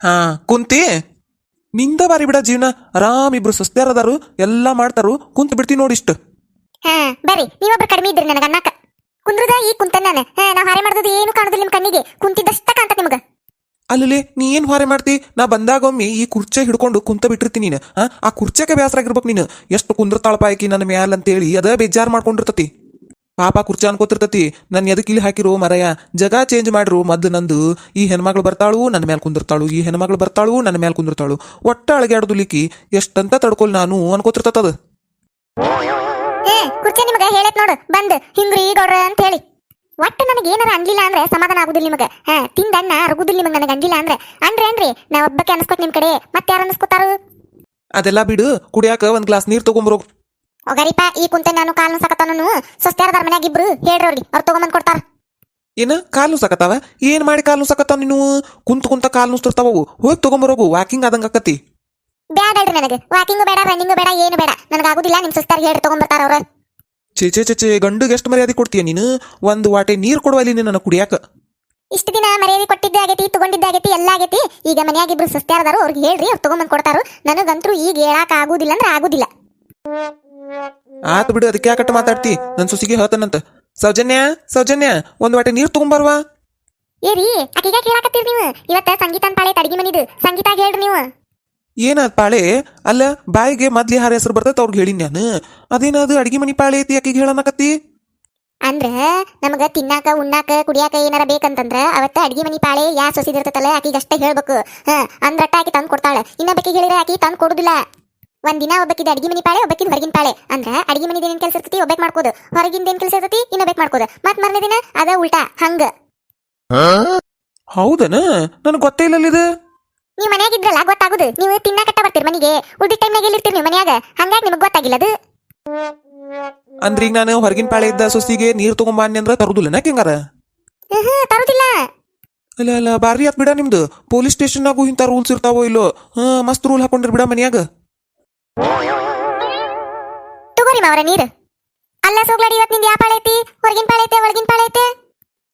ಹಾ. ಕುಂತಿ ನಿಂದ ಬಾರಿ ಬಿಡ ಜೀವನ. ಆರಾಮ್ ಇಬ್ರು ಸುಸ್ತಾರದಾರು ಎಲ್ಲಾ ಮಾಡ್ತಾರು. ಕುಂತ ಬಿಡ್ತೀನಿ ನೋಡಿಷ್ಟು ಹಾ ಬರ್ರಿ. ನೀವೊಬ್ರು ಕಡಿಮೆ ಇದ್ರಿ ನನಗ ಅನ್ನಕ. ಕುಂದ್ರದ? ಈ ಕುಂತ ನಾನು. ಹಾ ನಾ ಹಾರೆ ಮಾಡೋದು ಏನು ಕಾಣುದಿಲ್ಲ ನಿಮ್ ಕಣ್ಣಿಗೆ. ಕುಂತಿದ್ದಷ್ಟ ಕಾಣ್ತ ನಿಮಗ. ಅಲ್ಲಿ ನೀ ಏನ್ ಹೊರೆ ಮಾಡ್ತಿ? ನಾ ಬಂದಾಗೊಮ್ಮೆ ಈ ಕುರ್ಚೆ ಹಿಡ್ಕೊಂಡು ಕುಂತ ಬಿಟ್ಟಿರ್ತೀನಿ ನೀನು. ಆ, ಆ ಕುರ್ಚೆಗೆ ಬೇಸರ ಆಗಿರ್ಬೇಕು ನೀನು. ಎಷ್ಟು ಕುಂದ್ರತಾಳಪ ಆಕಿ ನನ್ನ ಮ್ಯಾಲ ಅಂತೇಳಿ ಅದ ಬೇಜಾರ್ ಮಾಡ್ಕೊಂಡಿರ್ತತಿ. ಪಾಪ ಕುರ್ಚಿ ಅನ್ಕೋತಿರ್ತತಿ. ನನ್ ಎದಕ್ಕೆ ಇಲ್ಲಿ ಹಾಕಿರು ಮರಯ? ಜಗ ಚೇಂಜ್ ಮಾಡ್ರು. ಮದ್ದು ನಂದು. ಈ ಹೆಣ್ಮಗಳು ಬರ್ತಾಳು ನನ್ನ ಮೇಲೆ ಕುಂದಿರ್ತಾಳು. ಈ ಹೆಣ್ಮಗಳು ಬರ್ತಾಳು ನನ್ನ ಮೇಲೆ ಕುಂದಿರ್ತಾಳು. ಒಟ್ಟ ಅಳಗ್ಯಾಡ್ದುಲಿಕ್ಕಿ ಎಷ್ಟಂತ ತಡ್ಕೊಲ್ ನಾನು ಅನ್ಕೋತಿರ್ತದ ಕುರ್ಚಿ ನಿಮಗ ಹೇಳತ್ ನೋಡು. ಬಂದ್. ಹಿಂಗ್ರಿ ಗೌಡ್ರ ಅಂತ ಹೇಳಿ. ಒಟ್ಟು ನನಗೆ ಏನಾರ ಅನ್ಲಿಲ್ಲ ಅಂದ್ರೆ ಸಮಾಧಾನ ಆಗುದಿಲ್ಲ ನಿಮಗ. ಹಾ ತಿಂದಣ್ಣ ಅರಗುದಿಲ್ಲ ನಿಮಗೆ ನನಗೆ ಅನ್ಲಿಲ್ಲ ಅಂದ್ರೆ. ಅಂದ್ರೆ ಏನ್ರಿ ನಾ ಒಬ್ಬಕ್ಕೆ ಅನ್ಸ್ಕೊತ್ ನಿಮ್ ಕಡೆ. ಮತ್ತೆ ಯಾರು ಅನ್ಸ್ಕೊತಾರು? ಅದೆಲ್ಲ ಬಿಡು. ಕುಡಿಯಾಕ ಒಂದ್ ಗ್ಲಾಸ್ ನೀರ್ ತಗೊಂಬರೋ ಒಗರಿಪ ಈ ಕುಂತೆ ನಾನು ಕಾಲು ಸಕತನನು ಸೊಸ್ತ್ಯಾರದಾರ ಮನ್ಯಾಗ ಇಬ್ರು ಹೇಳ್ರಿ ಅವ್ರಿಗೆ ಅವ್ರು ತಗೊಂಬಂದ್ ಕೊಡ್ತಾರ. ಏನ? ಕಾಲು ಸಕತಾವ? ಏನ್ ಮಾಡಿ ಕಾಲು ಸಕತಾವ ನೀನು? ಕುಂತ ಕುಂತ ಕಾಲು ನುಸ್ತಿರ್ತಾವ ಅವು. ಹೋಗಿ ತಗೊಂಬರೋಗು ವಾಕಿಂಗ್ ಆದಂಗ ಆಕತಿ ಬ್ಯಾಡ ಹೇಳ್ರಿ ನನಗೆ. ವಾಕಿಂಗ್ ಬೇಡ ರನ್ನಿಂಗ್ ಬೇಡ ಏನು ಬೇಡ. ನನಗೆ ಆಗುದಿಲ್ಲ ನಿಮ್ ಸಿಸ್ತಾರ್ ಹೇಳಿ ತಗೊಂಬರ್ತಾರ ಅವ್ರ. ಚೇ ಚೇ ಚೇ ಚೇ ಗಂಡುಗೆ ಎಷ್ಟು ಮರ್ಯಾದೆ ಕೊಡ್ತೀಯ ನೀನು? ಒಂದು ವಾಟೆ ನೀರು ಕೊಡುವಲ್ಲಿ ನನ್ನ ಕುಡಿಯಾಕ. ಇಷ್ಟು ದಿನ ಮರ್ಯಾದೆ ಕೊಟ್ಟಿದ್ದೆ ಆಗೈತಿ ತಗೊಂಡಿದ್ದೆ ಆಗೈತಿ ಎಲ್ಲ ಆಗೈತಿ. ಈಗ ಮನ್ಯಾಗ ಇಬ್ರು ಸಸ್ತ್ಯಾರದಾರು ಅವ್ರಿಗೆ ಹೇಳ್ರಿ ಅವ್ರು ತಗೊಂಬಂದ್ ಕೊಡ್ತಾರು. ನನಗಂತೂ ಈಗ ಹೇಳಾಕ ಆಗುದಿಲ್ಲ ಅಂದ್ರೆ ಆಗುದಿಲ್ಲ. ಆತ್ ಬಿಡು ಅದಕ್ಕೆ ಯಾಕಟ್ಟ ಮಾತಾಡ್ತಿ? ನನ್ ಸುಸಿಗೆ ಹೇಳ್ತಾನಂತ. ಸೌಜನ್ಯ ಸೌಜನ್ಯ ಒಂದ್ ವಾಟೆ ನೀರ್ ತಗೊಂಬರ್ವಾ? ಏರಿ ಆಕಿಗ ಕೇಳಾಕತ್ತೀರಿ ನೀವು? ಇವತ್ತ ಸಂಗೀತನ್ ಪಾಳೆ ಅಡಿಗೆ ಮನಿದು. ಸಂಗೀತ ಹೇಳ್ರಿ ನೀವು. ಏನಾದ್ ಪಾಳೆ? ಅಲ್ಲ ಬಾಯಿಗೆ ಮದ್ಲಿ ಯಾರ ಹೆಸರು ಬರ್ತೈತೆ ಅವ್ರಿಗೆ ಹೇಳಿನಿ ನಾನು. ಅದೇನದು ಅಡಿಗೆ ಮನಿ ಪಾಳೆ ಐತಿ ಅಕ್ಕಿಗೆ ಹೇಳನಕತ್ತಿ? ಅಂದ್ರ ನಮಗ ತಿನ್ನಾಕ ಉಣ್ಣಾಕ ಕುಡಿಯಾಕ ಏನಾರ ಬೇಕಂತಂದ್ರ ಅವತ್ತ ಅಡಿಗೆ ಮನಿ ಪಾಳೆ ಯಾ ಸೊಸಿದಿರ್ತೈತಲ್ಲ ಆಕಿಗೆ ಅಷ್ಟೇ ಹೇಳ್ಬೇಕು. ಹ ಅಂದ್ರಟ್ಟ ಆಕಿ ತಂದ್ ಕೊಡ್ತಾಳೆ. ಇನ್ನೊಬ್ಬಕಿಗೆ ಹೇಳಿದ್ರೆ ಆಕಿ ತಂದ್ ಕೊಡುದಿಲ್ಲ. ಒಂದ್ ದಿನ ಒಬ್ಬಕಿದ ಅಡಿಗೆ ಮನಿ ಪಾಳೆ ಒಬ್ಬಕ್ಕಿದ ಹೊರಗಿನ ಪಾಳೆ. ಅಂದ್ರ ಅಡಿಗೆ ಮನಿದ ಏನ್ ಕೆಲಸ ಇರ್ತೈತಿ ಒಬ್ಬಕ್ ಮಾಡ್ಕೋದು. ಹೊರಗಿಂದ ಏನ್ ಕೆಲಸ ಇರ್ತೈತಿ ಇನ್ನೊಬ್ಬಕ್ ಮಾಡ್ಕೋದು. ಮತ್ ಮರ್ನೇ ದಿನ ಅದ ಉಲ್ಟಾ ಹಂಗ. ಹೌದನ? ನನಗೆ ಗೊತ್ತೇ ಇಲ್ಲ ಇದು ನೀವು ಮನ್ಯಾಗ ಇದ್ರಲ್ಲ ಗೊತ್ತಾಗುದು. ನೀವು ತಿನ್ನಾಕಟ್ಟ ಬರ್ತೀರಿ ಮನಿಗೆ. ಉಳಿದ ಟೈಮ್ನಾಗ ಎಲ್ಲಿರ್ತೀರಿ ನೀವು ಮನ್ಯಾಗ? ಹಂಗಾಗಿ ನಿಮಗೆ ಗೊತ್ತಾಗಿಲ್ಲ ಅದು ಅಂದ್ರೆ ಈಗ ನಾನು ಹೊರಗಿನ ಪಾಳೆ ಇದ್ದ ಸೊಸಿಗೆ ನೀರು ತಗೊಂಬಾನಿ ಅಂದ್ರ ತರುದಿಲ್ಲ ಹೆಂಗಾರ? ಹ್ಮ್ ತರುದಿಲ್ಲ. ಅಲ್ಲ ಅಲ್ಲ ಬಾರಿ ಆತ್ ಬಿಡ ನಿಮ್ದು. ಪೊಲೀಸ್ ಸ್ಟೇಷನ್ ಸ್ಟೇಷನ್ನಾಗೂ ಇಂಥ ರೂಲ್ಸ್ ಇರ್ತಾವೋ ಇಲ್ಲೋ? ಹಾ ಮಸ್ತ್ ರೂಲ್ ಹಾಕೊಂಡಿರ್ ಬಿಡ ಮನ್ಯಾಗ. ತಗೋರಿ ಮಾವರ ನೀರು. ಅಲ್ಲ ಸೋಗ್ಲಡಿ ಇವತ್ನಿಂದ ಯಾವ ಪಾಳೆ ಐತಿ ಹೊರಗಿನ ಪಾಳೆ ಐತೆ ಒಳಗಿನ ಪಾಳೆ ಐತೆ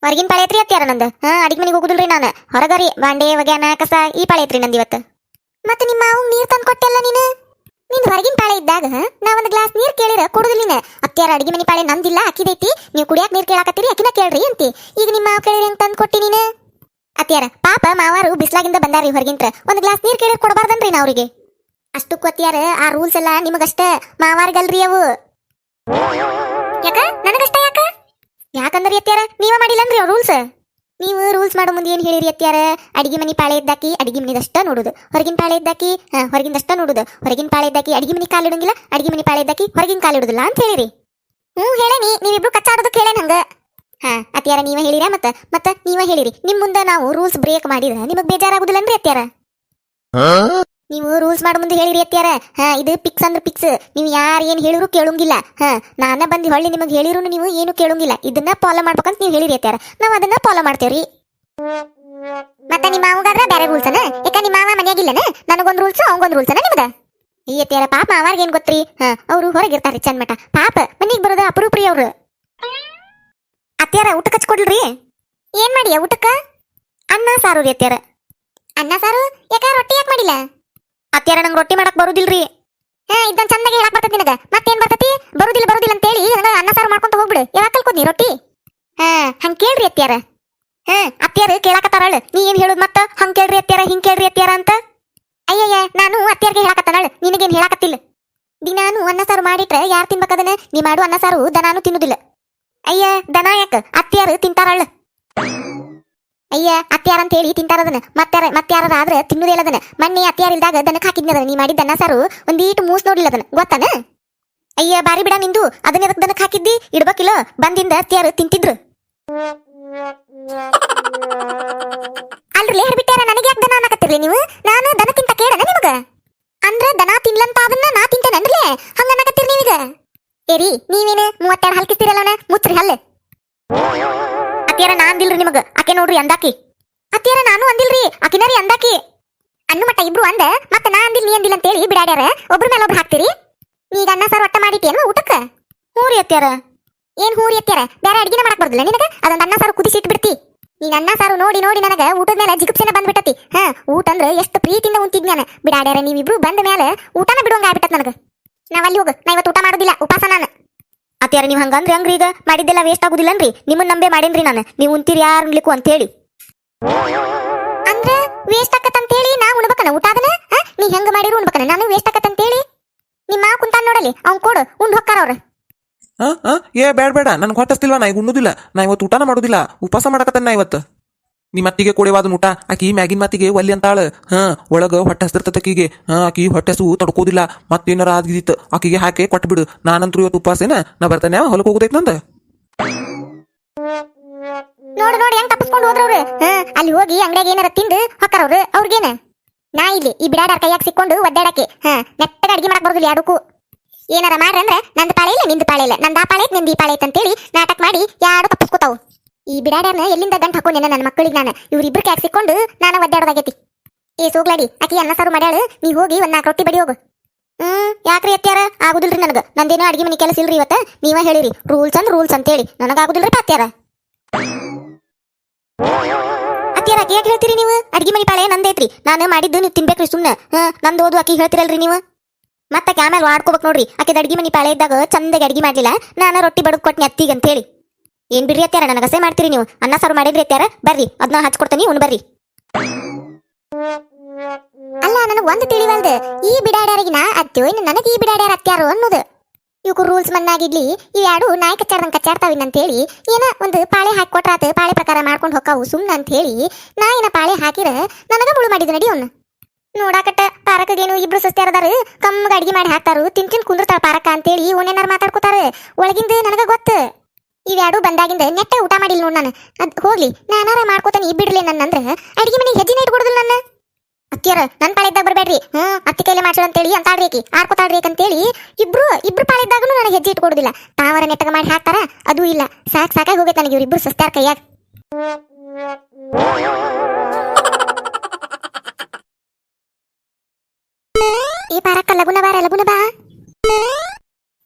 ಹೊರಗಿನ ಪಾಳೆ ಐತ್ರಿ ಅತ್ಯಾರ ನಂದು. ಹಾ, ಅಡಿಗೆ ಮನೆಗೆ ಹೋಗುದಿಲ್ರಿ ನಾನು. ಹೊರಗರಿ, ಬಾಂಡೆ, ಒಗ್ಯಾನ, ಕಸ, ಈ ಪಾಳೆ ಐತ್ರಿ ನಂದು ಇವತ್ತು. ಮತ್ತೆ ನಿಮ್ಮ ಮಾವು ನೀರ್ ತಂದು ಕೊಟ್ಟೆಲ್ಲ ನೀನು? ನಿಂದು ಹೊರಗಿನ ಪಾಳೆ ಇದ್ದಾಗ ನಾ ಒಂದು ಗ್ಲಾಸ್ ನೀರ್ ಕೇಳಿರ ಕೊಡುದಿಲ್ಲ ನೀನು. ಅತ್ಯಾರ ಅಡಿಗೆ ಮನೆ ಪಾಳೆ ನಂದಿಲ್ಲ, ಅಕ್ಕಿದೈತಿ. ನೀವು ಕುಡಿಯಾಕ ನೀರ್ ಕೇಳಾಕತ್ತೀರಿ, ಅಕ್ಕಿನ ಕೇಳ್ರಿ ಅಂತಿ. ಈಗ ನಿಮ್ಮ ಮಾವು ಕೇಳಿರಿ ಹೆಂಗ್ ತಂದು ಕೊಟ್ಟಿ ನೀನು? ಅತ್ಯಾರ ಪಾಪ ಮಾವಾರು ಬಿಸ್ಲಾಗಿಂದ ಬಂದಾರಿ ಹೊರಗಿಂತ್ರ. ಒಂದು ಗ್ಲಾಸ್ ನೀರ್ ಕೇಳಿ ಕೊಡಬಾರ್ದನ್ರಿ ನಾ ಅವ್ರಿಗೆ ಅತ್ಯಾರ ಆ ರೂಲ್ಸ್ ಎಲ್ಲ ನಿಮಗಷ್ಟ. ಮಾವಾರ್ಗಲ್ರಿ ಅವು. ಯಾಕ? ನನಗಷ್ಟ ಯಾಕ? ಯಾಕಂದ್ರೆ ಎತ್ತಿಯಾರ? ನೀವ ಮಾಡಿಲ್ಲನ್ರಿ ರೂಲ್ಸ್ ನೀವು ರೂಲ್ಸ್ ಮಾಡೋ ಮುಂದೆ ಏನು ಹೇಳಿರಿ ಅತ್ಯಾರ ಅಡಿಗೆ ಮನಿ ಪಾಳೆ ಇದ್ದಾಕಿ ಅಡಿಗೆ ಮನಿದಷ್ಟ ನೋಡುದು. ಹೊರಗಿನ ಪಾಳೆ ಇದ್ದಾಕಿ ಹೊರಗಿಂದಷ್ಟ ನೋಡುದು. ಹೊರಗಿನ ಪಾಳೆ ಇದ್ದಾಕಿ ಅಡಿಗೆ ಮನೆ ಕಾಲು ಇಡಂಗಿಲ್ಲ, ಅಡಿಗೆ ಮನಿ ಪಾಳೆ ಇದ್ದಾಕಿ ಹೊರಗಿನ ಕಾಲಿಡುದಿಲ್ಲ ಅಂತ ಹೇಳಿರಿ. ಹ್ಞೂ ಹೇಳೇನಿ. ನೀವಿಬ್ರು ಕಚ್ಚಾಡೋದಕ್ಕೆ ಹೇಳೇನ ಹಂಗ. ಹಾ ಅತ್ಯಾರ ನೀವ ಹೇಳಿರ ಮತ್ತ? ಮತ್ತ ನೀವ ಹೇಳಿರಿ. ನಿಮ್ ಮುಂದೆ ನಾವು ರೂಲ್ಸ್ ಬ್ರೇಕ್ ಮಾಡಿದ್ರ ನಿಮಗ್ ಬೇಜಾರಾಗುದಿಲ್ಲನ್ರಿ ಅತ್ಯಾರ ನೀವು ರೂಲ್ಸ್ ಮಾಡ ಮುಂದೆ ಹೇಳಿರಿ ಅತ್ಯಾರ ಹಾ, ಇದು ಪಿಕ್ಸ್ ಅಂದ್ರೆ ಪಿಕ್ಸ್ ನೀವು ಯಾರು ಏನು ಹೇಳಿದ್ರು ಕೇಳೋಂಗಿಲ್ಲ. ಹಾ, ನಾನ ಬಂದು ಹೊಳ್ಳಿ ನಿಮಗೆ ಹೇಳಿರು ನೀವು ಏನು ಕೇಳೋಂಗಿಲ್ಲ. ಇದನ್ನ ಫಾಲೋ ಮಾಡ್ಬೇಕಂತ ನೀವು ಹೇಳಿರಿ ಅತ್ಯಾರ ನಾವು ಅದನ್ನ ಫಾಲೋ ಮಾಡ್ತೇವ್ರಿ. ಮತ್ತೆ ನಿಮ್ಮ ಮಾವಗಾದ್ರ ಬೇರೆ ರೂಲ್ಸ್ ಅನ? ಯಾಕ ನಿಮ್ಮ ಮಾವ ಮನೆಯಾಗಿಲ್ಲನ? ನನಗೊಂದು ರೂಲ್ಸ್ ಅವಂಗೊಂದು ರೂಲ್ಸ್ ಅನ ನಿಮ್ದ? ಈ ಅತ್ಯಾರ ಪಾಪ ಅವಾಗ ಏನ್ ಗೊತ್ತ್ರಿ? ಹಾ, ಅವ್ರು ಇರ್ತಾರೆ ಚಂದ ಮಟ ಪಾಪ, ಮನೆಗೆ ಬರೋದ ಅಪರೂಪ್ರಿ ಅವ್ರು. ಅತ್ಯಾರ ಊಟ ಹಚ್ಕೊಡ್ಲ್ರಿ? ಏನ್ ಮಾಡಿಯ ಊಟಕ್ಕ? ಅನ್ನ ಸಾರು ರೀ ಅತ್ಯಾರ ಅನ್ನ ಸಾರು? ಯಾಕ ರೊಟ್ಟಿ ಯಾಕೆ ಮಾಡಿಲ್ಲ? ಅತ್ಯಾರ ನಂಗೆ ರೊಟ್ಟಿ ಮಾಡಕ್ ಬರುದಿಲ್ರಿ. ಹಾ ಇದ್ದಂತ ಚಂದಾಗಿ ಹೇಳಕ್ ಬರ್ತೈತಿ ನಿನಗ. ಮತ್ತೇನ್ ಬರ್ತತಿ? ಬರುದಿಲ್ಲ ಬರುದಿಲ್ಲ ಅಂತೇಳಿ ಹಂಗ ಅನ್ನ ಸಾರು ಮಾಡ್ಕೊಂತ ಹೋಗ್ಬಿಡು. ಯಾವಾಗ ಕಲ್ಕೋದ್ನಿ ರೊಟ್ಟಿ? ಹಾ, ಹಂಗ್ ಕೇಳ್ರಿ ಅತ್ಯಾರ ಹಾ ಅತ್ಯಾರ ಕೇಳಾಕತ್ತಾರಳು ನೀ ಏನ್ ಹೇಳುದ್ ಮತ್ತ? ಹಂಗ್ ಕೇಳ್ರಿ ಅತ್ಯಾರ ಹಿಂಗ್ ಕೇಳ್ರಿ ಅತ್ಯಾರ ಅಂತ. ಅಯ್ಯಯ್ಯ, ನಾನು ಅತ್ಯಾರ್ಗೆ ಹೇಳಾಕತ್ತಾನಳ ನಿನಗೇನ್ ಹೇಳಾಕತ್ತಿಲ್ಲ. ದಿನಾನು ಅನ್ನ ಸಾರು ಮಾಡಿಟ್ರೆ ಯಾರು ತಿನ್ಬೇಕದನ್ನ ನೀ ಮಾಡು ಅನ್ನ ಸಾರು, ದನಾನು ತಿನ್ನುದಿಲ್ಲ. ಅಯ್ಯ, ದನ ಯಾಕ? ಅತ್ಯಾರು ತಿಂತಾರಳ ಅಯ್ಯ ಅತ್ಯಾರ ಅಂತ ಹೇಳಿ ತಿಂತಾರದನ್ನ. ಮತ್ತಾರ ಮತ್ತಾರ ಆದ್ರೆ ತಿನ್ನುದೇ ಅದನ್ನ. ಅತ್ಯಾರ ಇಲ್ದಾಗ ದನಕ್ಕೆ ಹಾಕಿದ್ನದ. ನೀ ಮಾಡಿದ ದನ ಸಾರು ಒಂದೀಟು ಮೂಸ್ ನೋಡಿಲ್ಲ ಅದನ್ನ. ಗೊತ್ತಾನ? ಅಯ್ಯ, ಬಾರಿ ಬಿಡ ನಿಂದು. ಅದನ್ನ ಎದಕ್ ದನಕ್ಕೆ ಹಾಕಿದ್ದಿ? ಇಡ್ಬೇಕಿಲ್ಲ? ಬಂದಿಂದ ಅತ್ಯಾರು ತಿಂತಿದ್ರು. ಅಲ್ರಿ ಹೇಳ್ಬಿಟ್ಟಾರ ನನಗೆ ಯಾಕೆ ದನ ಅನ್ನಕತ್ತಿರ್ಲಿ ನೀವು? ನಾನು ದನಕ್ಕಿಂತ ಕೇಳನ ನಿಮಗ? ಅಂದ್ರ ದನ ತಿನ್ಲಂತ ಅದನ್ನ ನಾ ತಿಂತೇನನ್ರಲೇ ಹಂಗ ಅನ್ನಕತ್ತಿರ್ ನೀವೀಗ? ಏರಿ, ನೀವೇನು ಮೂವತ್ತೆರಡು ಹಲ್ಕಿಸ್ತೀರಲ್ಲವನ ಮುಚ್ಚ್ರಿ ಹಲ್ಲು. ಅತ್ಯಾರ ನಾ ಅಂದಿಲ್ರಿ ನಿಮಗ. ಆಕೆ ನೋಡ್ರಿ ಅಂದಾಕಿ. ಅತ್ತಿಯಾರ ನಾನು ಅಂದಿಲ್ರಿ. ಆಕಿನಾರಿ ಅಂದಾಕಿ. ಅನ್ನು ಮಟ್ಟ ಇಬ್ರು ಅಂದ ಮತ್ತ ನಾ ಅಂದಿಲ್ ನೀ ಅಂದಿಲ್ಲ ಅಂತೇಳಿ ಬಿಡಾಡ್ಯಾರ. ಒಬ್ರ ಮೇಲೆ ಒಬ್ರು ಹಾಕ್ತೀರಿ. ಈಗ ಅನ್ನ ಸಾರು ಒಟ್ಟ ಮಾಡಿಟ್ಟೇನು ಊಟಕ್ಕ? ಹೂರಿ ಅತ್ಯಾರ ಏನ್ ಹೂರಿ ಅತ್ಯಾರ ಬೇರೆ ಅಡಿಗೆನ ಮಾಡಕ್ ಬರ್ದಿಲ್ಲ ನಿನಗ? ಅದೊಂದು ಅನ್ನ ಸಾರು ಕುದಿಸಿ ಇಟ್ಬಿಡ್ತಿ ನೀನ್ ಅನ್ನ ಸಾರು ನೋಡಿ ನೋಡಿ ನನಗ ಊಟದ ಮೇಲೆ ಜಿಗುಪ್ಸೆನ ಬಂದ್ಬಿಟ್ಟತಿ. ಹಾ ಊಟ ಅಂದ್ರೆ ಎಷ್ಟು ಪ್ರೀತಿಯಿಂದ ಉಂತಿದ್ ನಾನು ಬಿಡಾಡ್ಯಾರ ನೀವಿಬ್ರು ಬಂದ ಮೇಲೆ ಊಟನ ಬಿಡುವಂಗ ಆಗ್ಬಿಟ್ಟತ್ ನನಗ. ನಾವಲ್ಲಿ ಅಲ್ಲಿ ಹೋಗು. ನಾ ಇವತ್ತು ಊಟ ಮಾಡೋದಿಲ್ಲ. ಉಪಾಸ ನಾನು. ಅತ್ಯಾರ ನೀವ್ ಹಂಗಂದ್ರೆ ಹಂಗ್ರಿ ಈಗ? ಮಾಡಿದ್ದೆಲ್ಲ ವೇಸ್ಟ್ ಆಗುದಿಲ್ಲನ್ರಿ? ನಿಮ್ಮನ್ನ ನಂಬೆ ಮಾಡೇನ್ರಿ ನಾನು. ನೀವು ಉಂತೀರಿ ಯಾರು ಅಂತ ಹೇಳಿ ಅಂದ್ರೆ ವೇಸ್ಟ್ ಆಕತ್ತಂತೇಳಿ ನಾ ಉಣ್ಬೇಕನ? ಊಟ ಅದನ್ನ? ಹಾ? ನೀ ಹೆಂಗ್ ಮಾಡಿರು ಉಣ್ಬೇಕನ? ನಾನು ವೇಸ್ಟ್ ಆಕತ್ತಂತೇಳಿ ನಿಮ್ಮ ಮಾ ಕುಂತಾನ್ ನೋಡಲಿ ಅವ್ನ್ ಕೊಡು ಉಂಡ್ ಹೊಕ್ಕಾರ ಅವ್ರ. ಹಾ? ಹಾ? ಏ ಬೇಡ ಬೇಡ ನನ್ಗೆ ಹೊಟ್ಟಸ್ತಿಲ್ವಾ ನಾ? ಈಗ ಉಣ್ಣುದಿಲ್ಲ. ನಾ ಇವತ್ತು ಊಟನ ಮಾಡುದಿಲ್ಲ. ಉಪವಾಸ ಮಾಡಕತ್ತೇನೆ ನಾ ಇವತ್ತು? ನಿಮ್ಮ ಅತ್ತಿಗೆ ಕೊಡೆವಾದನ್ ಊಟ, ಆಕಿ ಮ್ಯಾಗಿನ ಮಾತಿಗೆ ಒಲ್ಲಿ ಅಂತಾಳ. ಹಾ, ಒಳಗ ಹೊಟ್ಟೆ ಆಕಿಗೆ. ಹಾ, ಆಕಿ ಹೊಟ್ಟೆಸು ತಡ್ಕೋದಿಲ್ಲ. ಮತ್ತೇನಾರ ಆಗಿದ್ದಿತ್ತು ಆಕಿಗೆ ಹಾಕಿ ಕೊಟ್ಟು ಬಿಡು ನಾನಂತೂ ಇವತ್ತು ಉಪವಾಸೇನ, ನಾ ಬರ್ತಾನೆ ಹೊಲಕ್ಕೆ ಹೋಗುದೈತೆ ನಂದ. ನೋಡು, ನೋಡಿ, ಹೆಂಗ್ ತಪ್ಪಿಸ್ಕೊಂಡು ಹೋದ್ರವ್ರು. ಅಲ್ಲಿ ಹೋಗಿ ಅಂಗಡಿಯಾಗ ಏನಾರ ತಿಂದು ಹೊಕ್ಕರವ್ರು, ಅವ್ರಿಗೇನ. ನಾ ಇಲ್ಲಿ ಈ ಬಿಡಾಡಾರ ಕೈಯಾಗ ಸಿಕ್ಕೊಂಡು ಒದ್ದಾಡಕ್ಕೆ. ಹಾ, ನೆಟ್ಟಗ ಅಡಿಗೆ ಮಾಡಕ್ ಬರೋದಿಲ್ಲ ಯಾಡಕ್ಕೂ. ಏನಾರ ಮಾಡ್ರಂದ್ರೆ ನಂದು ಪಾಳೆ ಇಲ್ಲ, ನಿಂದು ಪಾಳೆ ಇಲ್ಲ. ನಂದು ಆ ಪಾಳೆ ನಿಂದು ಈ ಪಾಳೆ ಅಂತೇಳಿ ನಾಟಕ ಮಾಡಿ ಯಾರು ತಪ್ಪಿಸ್ಕೊತಾವು. ಈ ಬಿಡಾಡಾರ್ನ ಎಲ್ಲಿಂದ ಗಂಟು ಹಾಕೊಂಡೇನ ನನ್ನ ಮಕ್ಕಳಿಗೆ ನಾನು? ಇವ್ರಿಬ್ರು ಕ್ಯಾಕ್ ಸಿಕ್ಕೊಂಡು ನಾನು ಒದ್ದಾಡೋದಾಗೈತಿ ಏ ಸೋಗ್ಲಾಡಿ ಆಕಿ ಅನ್ನ ಸಾರು ಮಾಡ್ಯಾಳು, ನೀ ಹೋಗಿ ಒಂದ್ ನಾಲ್ಕು ರೊಟ್ಟಿ ಬಡಿ ಹೋಗು ಹ್ಮ್, ಯಾಕ್ರಿ ಅತ್ಯಾರ ಆಗುದಿಲ್ರಿ ನನಗ. ನಂದೇನೋ ಅಡಿಗೆ ಮನೆ ಕೆಲಸ ಇಲ್ರಿ ಇವತ್ತ? ನೀವ ಹೇಳಿರಿ ರೂಲ್ಸ್ ಅಂದ್ ರೂಲ್ಸ್ ಅಂತೇಳಿ. ನನಗಾಗುದಿಲ್ರಿ ಅತ್ಯಾರ ಅತ್ತಿಯರ? ಯಾಕೆ ಹೇಳ್ತೀರಿ ನೀವು? ಅಡಿಗೆ ಮನೆ ಪಾಳೆ ನಂದೈತ್ರಿ. ನಾನು ಮಾಡಿದ್ದು ನೀವು ತಿನ್ಬೇಕ್ರಿ ಸುಮ್ಮನೆ ಹಾ, ನಂದು ಓದು ಆಕಿ ಹೇಳ್ತಿರಲ್ರಿ ನೀವು? ಮತ್ತೆ ಆಮೇಲೆ ವಾಡ್ಕೋಬೇಕು ನೋಡ್ರಿ. ಆಕೆದ ಅಡಿಗೆ ಮನೆ ಪಾಳೆ ಇದ್ದಾಗ ಚಂದಗೆ ಅಡಿಗೆ ಮಾಡ್ಲಿಲ್ಲ. ನಾನು ರೊಟ್ಟಿ ಬಡಕ್ ಕೊಟ್ನಿ ಅತ್ತಿಗೆ ಅಂತ ಹೇಳಿ ಏನ್ ಬಿಡ್ರಿ ಅತ್ಯಾರ ನನಗೆ ಮಾಡ್ತೀರಿ ನೀವು. ಅನ್ನ, ಸಾರು ಮಾಡಿದ್ರಿ ಅತ್ಯಾರ ಬರ್ರಿ. ಅದನ್ನ ಹಚ್ಕೊಡ್ತೀನಿ ಉಣ್ ಬರ್ರಿ. ಅಲ್ಲ, ನನಗೆ ಒಂದು ತಿಳಿವಲ್ದು. ಈ ಬಿಡಾಡ್ಯಾರಿಗಿನ ಅತ್ಯೋ, ಇನ್ನು ನನಗೆ ಈ ಬಿಡಾಡ್ಯಾರ ಅತ್ಯಾರು ಅನ್ನೋದು. ಇವಕು ರೂಲ್ಸ್ ಮನ್ನಾಗಿಡ್ಲಿ ಇವ್ಯಾಡು ನಾಯಿ ಕಚ್ಚಾಡ್ದಂಗೆ ಕಚ್ಚಾಡ್ತಾವಿನ್ ಅಂತೇಳಿ ಏನ ಒಂದು ಪಾಳೆ ಹಾಕಿ ಕೊಟ್ರಾತ, ಪಾಳೆ ಪ್ರಕಾರ ಮಾಡ್ಕೊಂಡು ಹೊಕ್ಕಾವು ಅಂತ ಹೇಳಿ ನಾ ಏನ ಪಾಳೆ ಹಾಕಿರ ನನಗ ಮುಳು ಮಾಡಿದ್ ನಡಿ ಅವನು. ನೋಡಾಕಟ್ಟ ಪಾರಕಗೇನು ಇಬ್ರು ಸಸ್ತ್ಯಾರದಾರ ಕಮ್ಮಗ ಅಡಿಗೆ ಮಾಡಿ ಹಾಕ್ತಾರು ತಿನ್ ತಿನ್ ಕುಂದಿರ್ತಾಳ ಪಾರಕ ಅಂತೇಳಿ ಓನೇನಾರು ಮಾತಾಡ್ಕೋತಾರ? ಒಳಗಿಂದ ನನಗ ಗೊತ್ತ. ಇವ್ಯಾಡು ಬಂದಾಗಿಂದ ನೆಟ್ಟ ಊಟ ಮಾಡಿಲ್ಲ ನೋಡ್ ನಾನು. ಅದ್ ಹೋಗ್ಲಿ ನಾನಾರ ಮಾಡ್ಕೋತಾನೆ ಇಬ್ಬಿಡ್ಲಿ ನನ್ನಂದ್ರ ಅಡಿಗೆ ಮನೆಗೆ ಹೆಜ್ಜೆನ ಇಟ್ಕೊಡುದಿಲ್ಲ ನನ್ನ ಅತ್ತಿಯರ ನನ್ ಪಾಳೆ ಇದ್ದಾಗ ಹ್ಞೂ ಅತ್ತಿ ಕೈಲಿ ಮಾಡ್ಸೋಣ ಅಂತೇಳಿ ಅಂತಾಡ್ರಿ ಆಡ್ಕೋತಾಡ್ರಿ ಅಂತೇಳಿ, ಇಬ್ರು ಇಬ್ರು ಪಾಳೆ ಇದ್ದಾಗನು ನನಗೆ ಹೆಜ್ಜೆ ಇಟ್ಕೊಡುದಿಲ್ಲ ತಾವರ ನೆಟ್ಟಗ ಮಾಡಿ ಹಾಕ್ತಾರ, ಅದು ಇಲ್ಲ. ಸಾಕ್ ಸಾಕಾಗಿ ಹೋಗೈತೆ ನನಗೆ ಇವ್ರಿಬ್ರು ಸಸ್ತಾರ ಕೈಯಾಗ. ಈ ಪಾರಕ್ಕ, ಲಗುನ ಬಾರ, ಲಗುನ ಬಾ.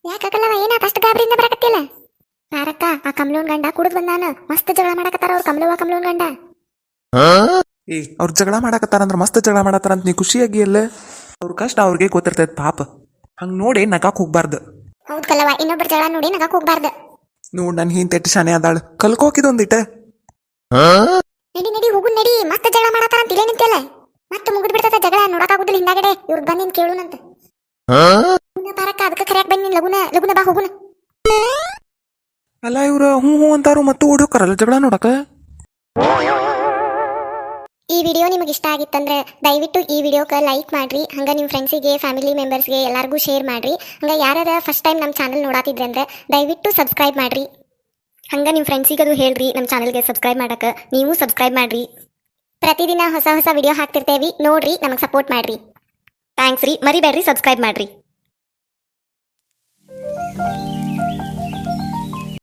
ಯಾಕಲ್ಲವ ಏನಾತ ಅಷ್ಟು ಪಾರಕ್ಕ ಆ ಕಮಲೋನ್ ಗಂಡ ಕುಡಿದ್ ಬಂದಾನ. ಮಸ್ತ್ ಜಗಳ ಮಾಡಕತ್ತಾರ ಅವ್ರ ಕಮಲವ್ವ ಕಮಲೋನ್ ಗಂಡ. ಏ ಜಗಳ ಜಗಳ ಮಾಡಕತ್ತಾರಂದ್ರ ಮಸ್ತ್ ಜಗಳ ಮಾಡತ್ತಾರಂತ ನೀ ಖುಷಿಯಾಗಿ ಅಲ್ಲ ಅವ್ರ ಕಷ್ಟ ಅವ್ರಿಗೆ ಗೊತ್ತಿರ್ತೈತೆ ಪಾಪ. ಹಂಗ್ ನೋಡಿ ನಗಾಕ್ ಹೋಗ್ಬಾರ್ದು. ಹೌದ್ ಕಲ್ಲವ ಇನ್ನೊಬ್ರ ಜಗಳ ನೋಡಿ ನಗಾಕ್ ಹೋಗ್ಬಾರ್ದು. ನೋಡ್ ನನ್ ಹಿಂತ ಎಟ್ಟು ಶಾನೆ ಅದಾಳ. ಕಲ್ಕೋಕಿದೊಂದಿಟ ನಡಿ ನಡಿ ಹೋಗು ನಡಿ. ಮತ್ತೆ ಜಗಳ ಮಾಡತಾರ ಅಂತ ಇಲ್ಲೇ ನಿಂತಲ್ಲ ಮತ್ತೆ ಮುಗಿದ್ ಬಿಡ್ತದ ಜಗಳ ನೋಡಕ್ಕಾಗುದಿಲ್ಲ ಹಿಂದಾಗಡೆ. ಇವ್ರ ಬಂದಿನ್ ಕೇಳುನಂತ. ಲಗುನ ಪಾರಕ್ಕ ಅದಕ್ಕೆ ಕರೆಯಾಕ್ ಬಂದಿನ್ ಲಗುನ ಲಗುನ ಬಾ ಹೋಗುನ. ಅಲ್ಲ ಇವ್ರ ಹ್ಞೂ ಹ್ಞೂ ಅಂತಾರು ಮತ್ತು ಓಡಿ ಹೋಗ್ತಾರಲ್ಲ ಜಗಳ ನೋಡಕ? ಈ ವಿಡಿಯೋ ನಿಮಗೆ ಇಷ್ಟ ಆಗಿತ್ತಂದ್ರೆ ದಯವಿಟ್ಟು ಈ ವಿಡಿಯೋಕ್ಕೆ ಲೈಕ್ ಮಾಡ್ರಿ, ಹಂಗೆ ನಿಮ್ಮ ಫ್ರೆಂಡ್ಸಿಗೆ, ಫ್ಯಾಮಿಲಿ ಮೆಂಬರ್ಸ್ಗೆ ಎಲ್ಲರಿಗೂ ಶೇರ್ ಮಾಡ್ರಿ. ಹಂಗೆ ಯಾರ್ಯಾರ ಫಸ್ಟ್ ಟೈಮ್ ನಮ್ಮ ಚಾನಲ್ ನೋಡಾತಿದ್ರೆ ಅಂದ್ರೆ ದಯವಿಟ್ಟು ಸಬ್ಸ್ಕ್ರೈಬ್ ಮಾಡ್ರಿ. ಹಂಗೆ ನಿಮ್ಮ ಫ್ರೆಂಡ್ಸಿಗೆ ಅದು ಹೇಳ್ರಿ ನಮ್ಮ ಚಾನಲ್ಗೆ ಸಬ್ಸ್ಕ್ರೈಬ್ ಮಾಡಕ್ಕೆ ನೀವು ಸಬ್ಸ್ಕ್ರೈಬ್ ಮಾಡ್ರಿ. ಪ್ರತಿದಿನ ಹೊಸ ಹೊಸ ವಿಡಿಯೋ ಹಾಕ್ತಿರ್ತೇವೆ, ನೋಡ್ರಿ, ನಮಗೆ ಸಪೋರ್ಟ್ ಮಾಡ್ರಿ. ಥ್ಯಾಂಕ್ಸ್ ರೀ, ಮರಿಬೇಡ್ರಿ, ಸಬ್ಸ್ಕ್ರೈಬ್ ಮಾಡ್ರಿ.